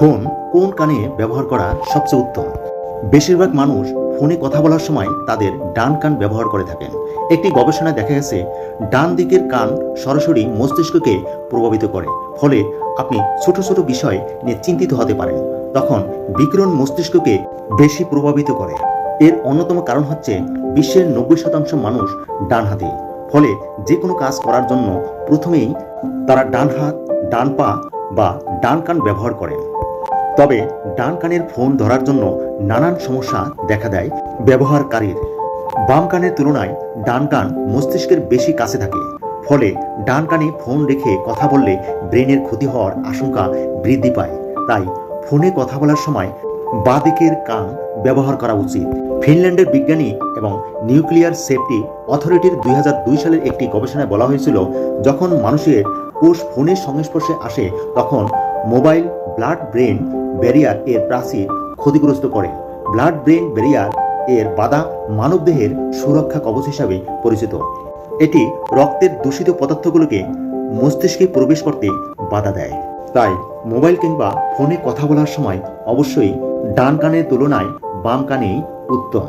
Phone কোন কানে ব্যবহার করা সবচেয়ে উত্তম? বেশিরভাগ মানুষ ফোনে কথা বলার সময় তাদের ডান কান ব্যবহার করে থাকেন। একটি গবেষণায় দেখা গেছে, ডান দিকের কান সরাসরি মস্তিষ্ককে প্রভাবিত করে, ফলে আপনি ছোট ছোট বিষয় নিয়ে চিন্তিত হতে পারেন। তখন বিকিরণ মস্তিষ্ককে বেশি প্রভাবিত করে। এর অন্যতম কারণ হচ্ছে বিশ্বের নব্বই শতাংশ মানুষ ডান হাতি। ফলে যে কোনো কাজ করার জন্য প্রথমেই তারা ডান হাত, ডান পা বা ডান কান ব্যবহার করেন। তবে ডান কানের ফোন ধরার জন্য নানান সমস্যা দেখা দেয় ব্যবহারকারীর। বাম কানের তুলনায় ডান কান মস্তিষ্কের বেশি কাছে থাকে। ফলে ডান কানে ফোন রেখে কথা বললে ব্রেনের ক্ষতি হওয়ার আশঙ্কা বৃদ্ধি পায়। তাই ফোনে কথা বলার সময় বাঁদিকের কান ব্যবহার করা উচিত। ফিনল্যান্ডের বিজ্ঞানী এবং নিউক্লিয়ার সেফটি অথরিটির দুই হাজার দুই সালের একটি গবেষণায় বলা হয়েছিল, যখন মানুষের কোষ ফোনের সংস্পর্শে আসে, তখন মোবাইল ব্লাড ব্রেন ব্যারিয়ার এর প্রাচীর ক্ষতিগ্রস্ত করে। ব্লাড ব্রেন ব্যারিয়ার এর বাধা মানবদেহের সুরক্ষা কবচ হিসাবে পরিচিত। এটি রক্তের দূষিত পদার্থগুলোকে মস্তিষ্কে প্রবেশ করতে বাধা দেয়। তাই মোবাইল কিংবা ফোনে কথা বলার সময় অবশ্যই ডান কানের তুলনায় বাম কানেই উত্তম।